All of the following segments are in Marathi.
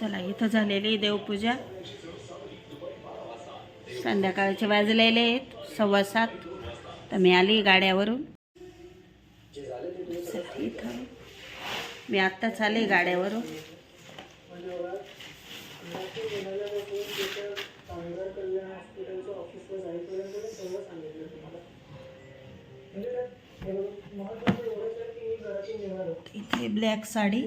चला इथं झालेली देवपूजा. संध्याकाळचे वाजलेले आहेत सव्वा सात. तर मी आली गाड्यावरून. चला इथं. मी आत्ताच आले गाड्यावरून. इथे ब्लॅक साडी.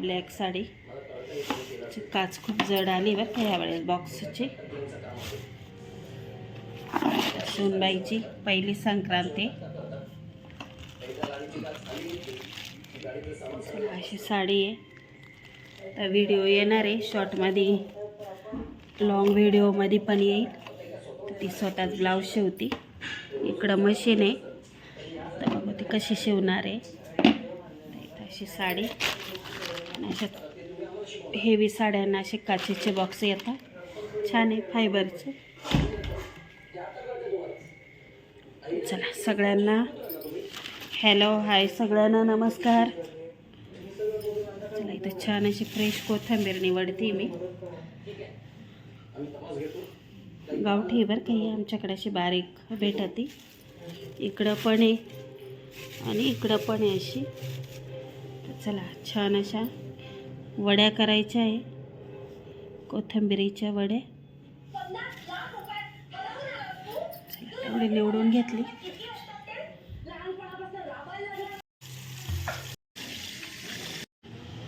ब्लॅक साडी. काच खूप जड आली बरं का यावेळेस बॉक्सची सोनबाईची पहिली संक्रांती. अशी साडी आहे. तर व्हिडिओ येणार आहे. शॉर्टमध्ये लॉंग व्हिडिओमध्ये पण येईल. तर ती स्वतःच ब्लाऊज शिवती. इकडं मशीन आहे. तर बघू ती कशी शिवणार आहे. तर अशी साडी. अशा हेवी साड्यांना असे काचेचे बॉक्स येतात. छान आहे फायबरचे चला सगळ्यांना हॅलो हाय सगळ्यांना नमस्कार. चला इथं छान अशी फ्रेश कोथिंबीर निवडते मी. गावठी बरं काही आमच्याकडे अशी बारीक भेटती. इकडं पण आहे आणि इकडं पण आहे अशी. तर चला छान अशा वड्या करायच्या आहे. कोथंबिरीच्या वड्या. एवढी निवडून घेतली.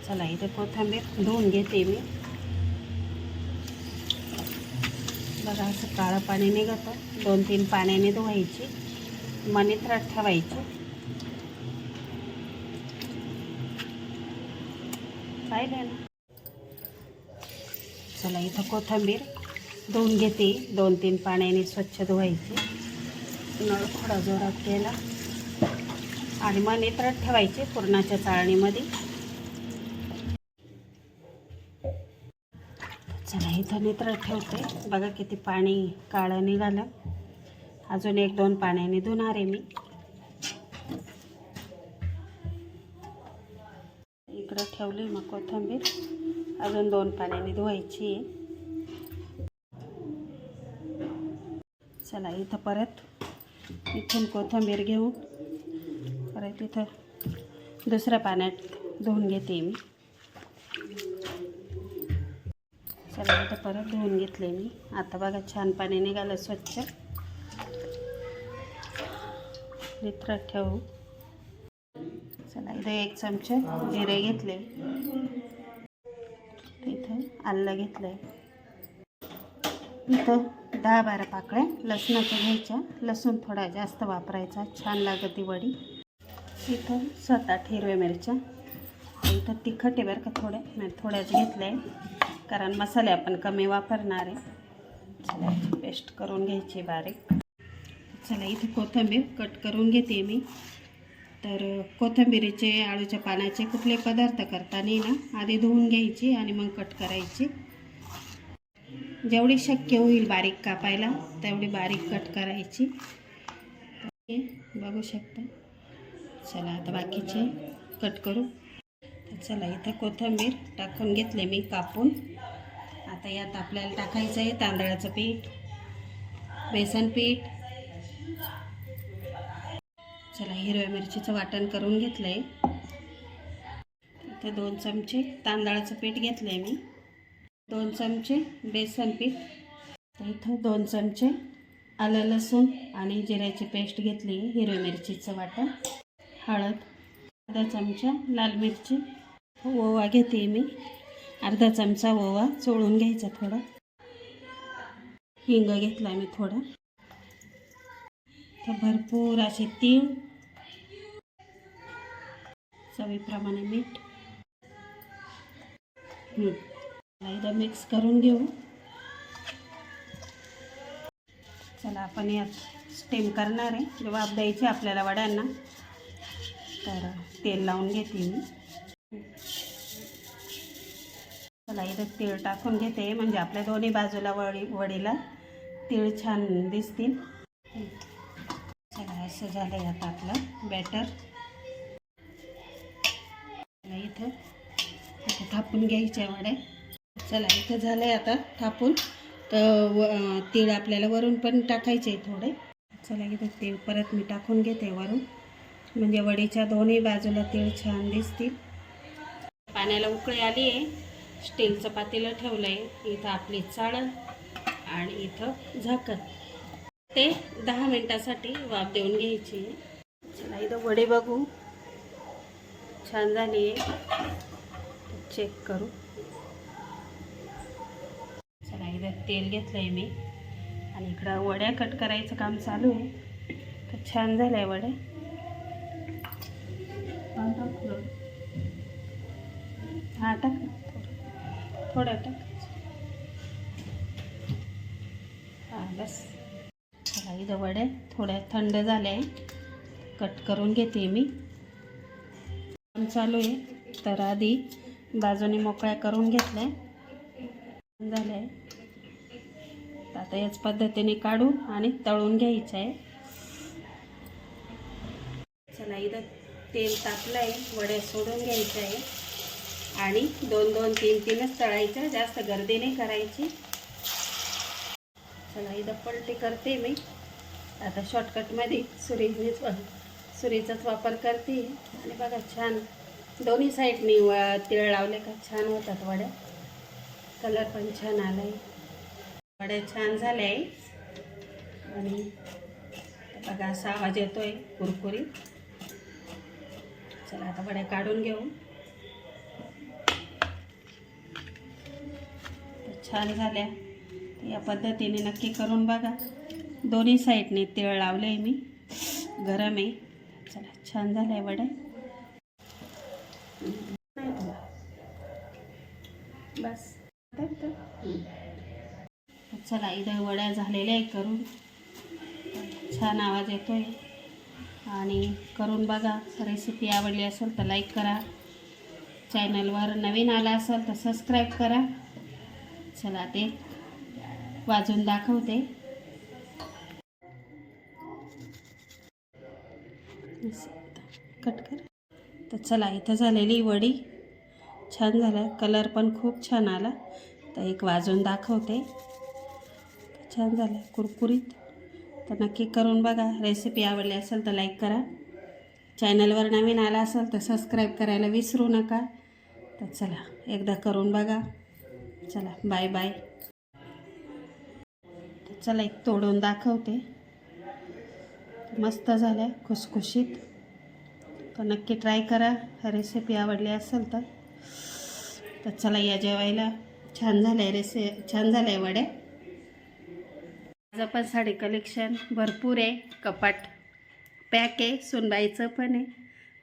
चला इथे कोथिंबीर धुवून घेते मी. बघा असं काळं पाणी निघतं. दोन तीन पाण्याने धुवायची. मनित्रात ठेवायची. पाहिले ना चला इथं कोथिंबीर धुवून घेते. दोन तीन पाण्याने स्वच्छ धुवायची. नळ थोडा जोरात केला आणि मग नेत्रात ठेवायचे पुरणाच्या चाळणीमध्ये. चला इथं नेत्रात ठेवते. बघा किती पाणी काळं निघालं. अजून एक दोन पाण्याने धुणार आहे मी. इकडं ठेवली मग कोथिंबीर अजून दोन पाण्याने धुवायची. आहे चला इथं परत इथून कोथिंबीर घेऊन परत इथं दुसऱ्या पाण्यात धुवून घेते मी. चला इथं परत धुवून घेतले मी. आता बघा छान पाणी निघालं स्वच्छ. लित्रात ठेवू. इथे एक चमचे. जिरे घेतले. इथं आलं घेतलंय. इथं दहा बारा पाकळ्या लसणाच्या घ्यायच्या. लसूण थोडा जास्त वापरायचा. छान लागत ती वडी. इथं सात आठ हिरव्या मिरच्या. इथं तिखट आहे बरं का थोड्या नाही थोड्याच घेतल्या आहे कारण मसाले आपण कमी वापरणार आहे. चला पेस्ट करून घ्यायची बारीक. चला इथे कोथिंबीर कट करून घेते मी. तर कोथिंबिरीचे आळूच्या पानाचे कुठले पदार्थ करताना ना. आधी धुवून घ्यायची आणि मग कट करायची. जेवढी शक्य होईल बारीक कापायला तेवढी बारीक कट करायची. बघू शकता. चला आता बाकीचे कट करू. चला इथं कोथिंबीर टाकून घेतले मी कापून. आता यात आपल्याला टाकायचं आहे तांदळाचं पीठ बेसन पीठ चला हिरव्या मिरचीचं वाटण करून घेतलं आहे इथं दोन चमचे तांदळाचं पीठ घेतलं आहे मी. दोन चमचे बेसन पीठ. तर इथं दोन चमचे आलं लसूण आणि जिऱ्याची पेस्ट घेतली आहे हिरव्या मिरचीचं वाटण. हळद अर्धा चमचा लाल मिरची. ओवा घेते मी. अर्धा चमचा ओवा चोळून घ्यायचा थोडा. हिंग घेतला मी थोडा. तर भरपूर असे तीळ. चवीप्रमाणे मीठ. एकदा मिक्स करून घेऊ. चला आपण यात स्टीम करणार आहे. वाफ द्यायची आपल्याला वड्यांना. तर तेल लावून घेते मी. चला इथं तीळ टाकून घेते. म्हणजे आपल्या दोन्ही बाजूला वडी वडीला तीळ छान दिसतील. असं झालं आहे आता आपलं बॅटर चला, इथं. थापून घ्यायच्या वड्या चला इथं झालं आहे आता थापून. तर व तीळ आपल्याला वरून पण टाकायचे थोडे. चला इथं तीळ परत मी टाकून घेते वरून. म्हणजे वडीच्या दोन्ही बाजूला तीळ छान दिसतील. पाण्याला उकळी आली आहे. स्टीलचं पातेलं ठेवलं आहे इथं आपली चाळण आणि इथं झाकण. ते दहा मिनटासाठी वाफ देऊन घ्यायची. आहे चला इथं वडे बघू. छान झाली आहे. चेक करू. चला इथं तेल घेतलं आहे मी. आणि इकडं वड्या कट करायचं काम चालू आहे. तर छान झालं आहे वड्या हा, टाक थोडं. टाक ना. थोडं टाक. हां बस. चला इथं वड्या थोड्या थंड झाल्या आहे. कट करून घेते मी. काम चालू आहे. तर आधी बाजूने मोकळ्या करून घेतल्या झाल्या आहे. आता याच पद्धतीने काढू आणि तळून घ्यायचं आहे. चला इथं तेल तापलं आहे. वड्या सोडून घ्यायचं आहे. आणि दोन दोन तीन तीनच तळायच्या. जास्त गर्दी नाही करायची. चला इथं पलटी करते मी. आता शॉर्टकटमध्ये सुरीनेच वा- सुरीचाच वापर करते. आणि बघा छान. दोन्ही साईडनी व तिळ लावले का छान होतात वड्या कलर पण छान आला आहे वड्या छान झाल्या. आहे आणि बघा असा आवाज आहे कुरकुरी चला आता वड्या काढून घेऊ. छान झाल्या. या पद्धतीने नक्की करून बघा. दोन्ही साईडने तिळ लावले आहे मी. गरम आहे. चला छान झालं आहे वडे. बस. चला इथं वड्या झालेल्या आहे करून. छान आवाज येतोय. आणि करून बघा रेसिपी आवडली असेल तर लाईक करा. चॅनलवर नवीन आला असेल तर सबस्क्राईब करा. चला ते वाजून दाखवते. कट कर. तर चला इथं झालेली वडी छान झालं कलर पण खूप छान आला. तर एक वाजून दाखवते. छान झालं कुरकुरीत. तर नक्की करून बघा. रेसिपी आवडली असेल तर लाईक करा. चॅनलवर नवीन आला असेल तर सबस्क्राईब करायला विसरू नका. तर चला एकदा करून बघा. चला बाय बाय चला एक तोडून दाखवते. मस्त झाल्या खुसखुशीत. तर नक्की ट्राय करा. रेसिपी आवडली असेल तर. तर चला या जेवायला. छान झालं आहे रेसि छान झालं आहे वड्या माझं पण साडी कलेक्शन भरपूर आहे कपाट पॅक आहे सुनबाईचं पण आहे.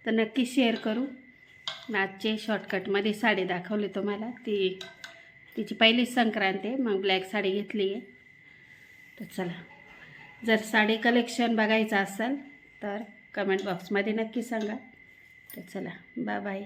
तर नक्की शेअर करू. आजचे शॉर्टकटमध्ये साडी दाखवली तुम्हाला. ती तिची पहिलीच संक्रांत आहे मग ब्लॅक साडी घेतली आहे. तर चला. जर साडी कलेक्शन बघायचं असेल तर कमेंट बॉक्समध्ये नक्की सांगा. तर चला बाय बाय